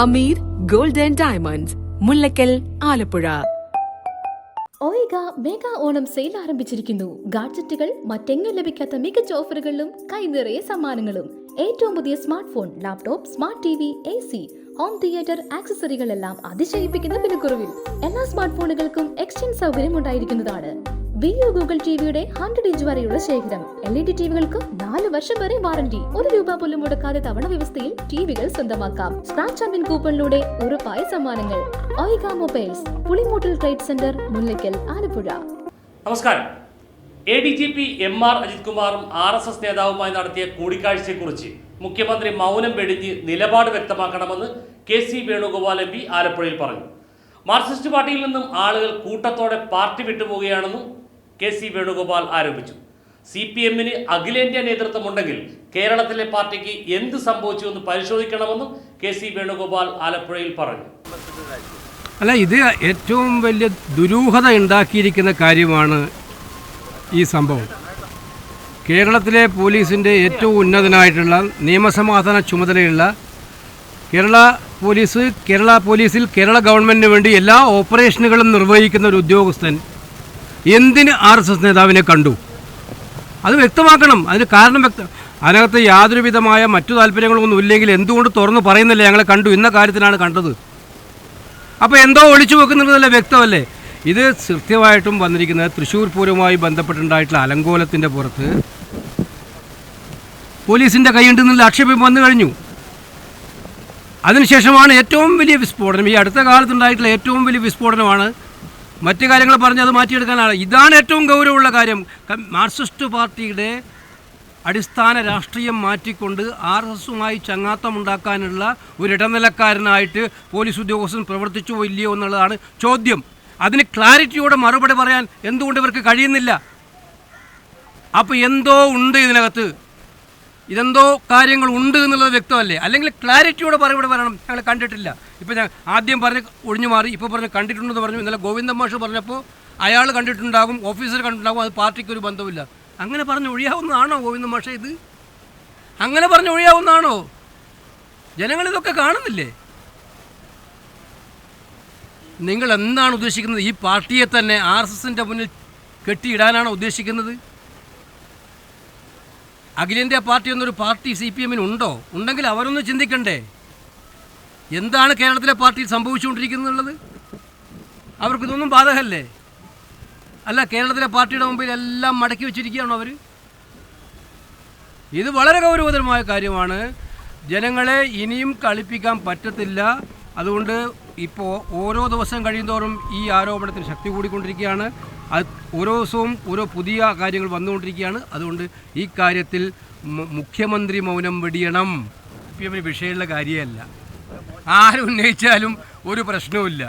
Hameed golden diamonds Mullakkal Alappuzha. Oyiga mega Onam sale ആരംഭിച്ചിരിക്കുന്നു. ഗാഡ്ജറ്റുകൾ മറ്റെങ്ങും ലഭിക്കാത്ത മികച്ച ഓഫറുകളിലും കൈനിറയെ സമ്മാനങ്ങളും. ഏറ്റവും പുതിയ smart phone laptop smart T V A C home theatre ആക്സസറികളെല്ലാം അതിശയിപ്പിക്കുന്ന വിലക്കുറവിൽ എല്ലാ സ്മാർട്ട് ഫോണുകൾക്കും എക്സ്ചേഞ്ച് സൗകര്യം ഉണ്ടായിരിക്കുന്നതാണ് വിയു ഗൂഗിൾ ടിവിയുടെ ഹൺഡ്രഡ് ഇഞ്ച് വരെയുള്ള ശേഖരം. എൽ ഇ ഡി ടിവികൾക്ക് നാല് വർഷം വരെ വാറന്റി. ഒരു രൂപ പോലും മുടക്കാതെ തവണ വ്യവസ്ഥയിൽ ടിവികൾ സ്വന്തമാക്കാം. സ്ക്രാച്ച് ആൻഡ് കൂപ്പണിലൂടെ ഉറപ്പായ സമ്മാനങ്ങൾ. Oyiga mobiles Pulimoottil trade centre Mullakkal Alappuzha. നമസ്കാരം. A D G P M R Ajith കുമാറും ആർ എസ് എസ് നേതാവുമായി നടത്തിയ കൂടിക്കാഴ്ചയെക്കുറിച്ച് മുഖ്യമന്ത്രി മൗനം വെടിഞ്ഞ് നിലപാട് വ്യക്തമാക്കണമെന്ന് K C Venugopal M P ആലപ്പുഴയിൽ പറഞ്ഞു. മാർക്സിസ്റ്റ് പാർട്ടിയിൽ നിന്നും ആളുകൾ കൂട്ടത്തോടെ പാർട്ടി വിട്ടുപോവുകയാണെന്നും കെ സി വേണുഗോപാൽ ആരോപിച്ചു. സി പി എമ്മിന് അഖിലേന്ത്യാ നേതൃത്വമുണ്ടെങ്കിൽ കേരളത്തിലെ പാർട്ടിക്ക് എന്ത് സംഭവിച്ചു എന്ന് പരിശോധിക്കണമെന്നും കെ സി വേണുഗോപാൽ ആലപ്പുഴയിൽ പറഞ്ഞു. അല്ല ഇത് ഏറ്റവും വലിയ ദുരൂഹത ഉണ്ടാക്കിയിരിക്കുന്ന കാര്യമാണ് ഈ സംഭവം. കേരളത്തിലെ പോലീസിന്റെ ഏറ്റവും ഉന്നതനായിട്ടുള്ള നിയമസമാധാന ചുമതലയുള്ള കേരള പോലീസ് കേരള പോലീസിൽ കേരള ഗവൺമെന്റിന് വേണ്ടി എല്ലാ ഓപ്പറേഷനുകളും നിർവഹിക്കുന്ന ഒരു ഉദ്യോഗസ്ഥൻ എന്തിന് ആർ എസ് എസ് നേതാവിനെ കണ്ടു? അത് വ്യക്തമാക്കണം. അതിന് കാരണം വ്യക്ത അതിനകത്ത് യാതൊരു വിധമായ മറ്റു താല്പര്യങ്ങളൊന്നും ഇല്ലെങ്കിൽ എന്തുകൊണ്ട് തുറന്ന് പറയുന്നില്ല? ഞങ്ങളെ കണ്ടു. ഇന്ന കാര്യത്തിനാണ് കണ്ടത്. അപ്പോൾ എന്തോ ഒളിച്ചു വെക്കുന്നുള്ളതല്ല വ്യക്തമല്ലേ? ഇത് കൃത്യമായിട്ടും വന്നിരിക്കുന്നത് തൃശ്ശൂർ പൂരവുമായി ബന്ധപ്പെട്ടുണ്ടായിട്ടുള്ള അലങ്കോലത്തിന്റെ പുറത്ത്. പോലീസിന്റെ കൈയുണ്ടെന്നുള്ള ആക്ഷേപം വന്നു കഴിഞ്ഞു. അതിനുശേഷമാണ് ഏറ്റവും വലിയ വിസ്ഫോടനം. ഈ അടുത്ത കാലത്തുണ്ടായിട്ടുള്ള ഏറ്റവും വലിയ വിസ്ഫോടനമാണ് മറ്റു കാര്യങ്ങൾ പറഞ്ഞ് അത് മാറ്റിയെടുക്കാനാണ്. ഇതാണ് ഏറ്റവും ഗൗരവമുള്ള കാര്യം. മാർക്സിസ്റ്റ് പാർട്ടിയുടെ അടിസ്ഥാന രാഷ്ട്രീയം മാറ്റിക്കൊണ്ട് ആർ എസ് എസുമായി ചങ്ങാത്തമുണ്ടാക്കാനുള്ള ഒരു ഇടനിലക്കാരനായിട്ട് പോലീസ് ഉദ്യോഗസ്ഥൻ പ്രവർത്തിച്ചോ ഇല്ലയോ എന്നുള്ളതാണ് ചോദ്യം. അതിന് ക്ലാരിറ്റിയോടെ മറുപടി പറയാൻ എന്തുകൊണ്ട് ഇവർക്ക് കഴിയുന്നില്ല? അപ്പോൾ എന്തോ ഉണ്ട് ഇതിനകത്ത്. ഇതെന്തോ കാര്യങ്ങൾ ഉണ്ട് എന്നുള്ളത് വ്യക്തമല്ലേ? അല്ലെങ്കിൽ ക്ലാരിറ്റിയോടെ മറുപടി പറയണം ഞങ്ങൾ കണ്ടിട്ടില്ല. ഇപ്പോൾ ഞാൻ ആദ്യം പറഞ്ഞ് ഒഴിഞ്ഞു മാറി ഇപ്പോൾ പറഞ്ഞ് കണ്ടിട്ടുണ്ടെന്ന് പറഞ്ഞു. ഇന്നലെ ഗോവിന്ദ മാഷ് പറഞ്ഞപ്പോൾ അയാൾ കണ്ടിട്ടുണ്ടാകും ഓഫീസർ കണ്ടിട്ടുണ്ടാകും അത് പാർട്ടിക്ക് ഒരു ബന്ധമില്ല അങ്ങനെ പറഞ്ഞ് ഒഴിയാവുന്നതാണോ ഗോവിന്ദ മാഷ ഇത്? അങ്ങനെ പറഞ്ഞ് ഒഴിയാവുന്നതാണോ? ജനങ്ങളിതൊക്കെ കാണുന്നില്ലേ? നിങ്ങൾ എന്താണ് ഉദ്ദേശിക്കുന്നത്? ഈ പാർട്ടിയെ തന്നെ ആർ എസ് എസിന്റെ മുന്നിൽ കെട്ടിയിടാനാണോ ഉദ്ദേശിക്കുന്നത്? അഖിലേന്ത്യാ പാർട്ടി എന്നൊരു പാർട്ടി സി പി എമ്മിനുണ്ടോ ഉണ്ടെങ്കിൽ അവരൊന്ന് ചിന്തിക്കണ്ടേ? എന്താണ് കേരളത്തിലെ പാർട്ടിയിൽ സംഭവിച്ചുകൊണ്ടിരിക്കുന്നുള്ളത് അവർക്കിതൊന്നും ബാധകമല്ലേ? അല്ല കേരളത്തിലെ പാർട്ടിയുടെ മുമ്പിൽ എല്ലാം മടക്കി വെച്ചിരിക്കുകയാണോ അവർ ഇത് വളരെ ഗൗരവതരമായ കാര്യമാണ്. ജനങ്ങളെ ഇനിയും കളിപ്പിക്കാൻ പറ്റത്തില്ല. അതുകൊണ്ട് ഇപ്പോൾ ഓരോ ദിവസം കഴിയുന്തോറും ഈ ആരോപണത്തിന് ശക്തി കൂടിക്കൊണ്ടിരിക്കുകയാണ്. അത് ഓരോ ദിവസവും ഓരോ പുതിയ കാര്യങ്ങൾ വന്നുകൊണ്ടിരിക്കുകയാണ്. അതുകൊണ്ട് ഈ കാര്യത്തിൽ മുഖ്യമന്ത്രി മൗനം വെടിയണം. പി എമ്മിന് വിഷയമുള്ള കാര്യമല്ല. ആരും ഉന്നയിച്ചാലും ഒരു പ്രശ്നവുമില്ല.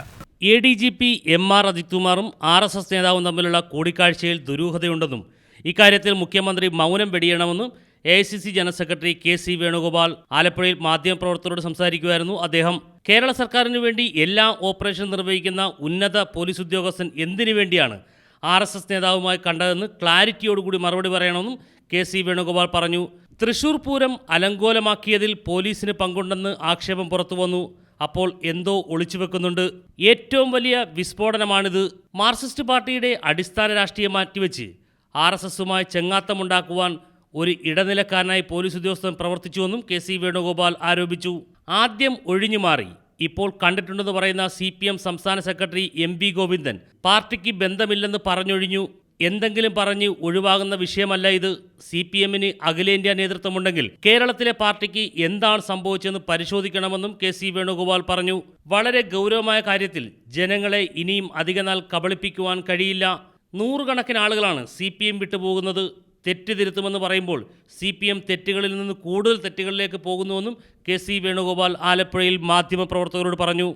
A D G P M R Ajith കുമാറും ആർ എസ് എസ് നേതാവും തമ്മിലുള്ള കൂടിക്കാഴ്ചയിൽ ദുരൂഹതയുണ്ടെന്നും ഇക്കാര്യത്തിൽ മുഖ്യമന്ത്രി മൗനം വെടിയണമെന്നും A I C C general secretary K C Venugopal ആലപ്പുഴയിൽ മാധ്യമപ്രവർത്തകരോട് സംസാരിക്കുമായിരുന്നു അദ്ദേഹം. കേരള സർക്കാരിന് വേണ്ടി എല്ലാ ഓപ്പറേഷൻ നിർവഹിക്കുന്ന ഉന്നത പോലീസ് ഉദ്യോഗസ്ഥൻ എന്തിനു വേണ്ടിയാണ് ആർ എസ് എസ് നേതാവുമായി കണ്ടതെന്ന് ക്ലാരിറ്റിയോടുകൂടി മറുപടി പറയണമെന്നും കെ സി വേണുഗോപാൽ പറഞ്ഞു. തൃശൂർ പൂരം അലങ്കോലമാക്കിയതിൽ പോലീസിന് പങ്കുണ്ടെന്ന് ആക്ഷേപം പുറത്തു വന്നു. അപ്പോൾ എന്തോ ഒളിച്ചു വെക്കുന്നുണ്ട്. ഏറ്റവും വലിയ വിസ്ഫോടനമാണിത്. മാർക്സിസ്റ്റ് പാർട്ടിയുടെ അടിസ്ഥാന രാഷ്ട്രീയം മാറ്റിവെച്ച് ആർ എസ് എസുമായി ചെങ്ങാത്തമുണ്ടാക്കുവാൻ ഒരു ഇടനിലക്കാരനായി പോലീസ് ഉദ്യോഗസ്ഥൻ പ്രവർത്തിച്ചുവെന്നും കെ സി വേണുഗോപാൽ ആരോപിച്ചു. ആദ്യം ഒഴിഞ്ഞു മാറി. ഇപ്പോൾ കണ്ടിട്ടുണ്ടെന്ന് പറയുന്ന സി പി എം സംസ്ഥാന സെക്രട്ടറി എം ഗോവിന്ദൻ പാർട്ടിക്ക് ബന്ധമില്ലെന്ന് പറഞ്ഞൊഴിഞ്ഞു. എന്തെങ്കിലും പറഞ്ഞ് ഒഴിവാകുന്ന വിഷയമല്ല ഇത്. സി പി എമ്മിന് അഖിലേന്ത്യാ നേതൃത്വമുണ്ടെങ്കിൽ കേരളത്തിലെ പാർട്ടിക്ക് എന്താണ് സംഭവിച്ചതെന്ന് പരിശോധിക്കണമെന്നും കെ സി വേണുഗോപാൽ പറഞ്ഞു. വളരെ ഗൗരവമായ കാര്യത്തിൽ ജനങ്ങളെ ഇനിയും അധികനാൾ കബളിപ്പിക്കുവാൻ കഴിയില്ല. നൂറുകണക്കിന് ആളുകളാണ് സി പി എം വിട്ടുപോകുന്നത്. തെറ്റ് തിരുത്തുമെന്ന് പറയുമ്പോൾ സി പി എം തെറ്റുകളിൽ നിന്ന് കൂടുതൽ തെറ്റുകളിലേക്ക് പോകുന്നുവെന്നും കെ സി വേണുഗോപാൽ ആലപ്പുഴയിൽ മാധ്യമപ്രവർത്തകരോട് പറഞ്ഞു.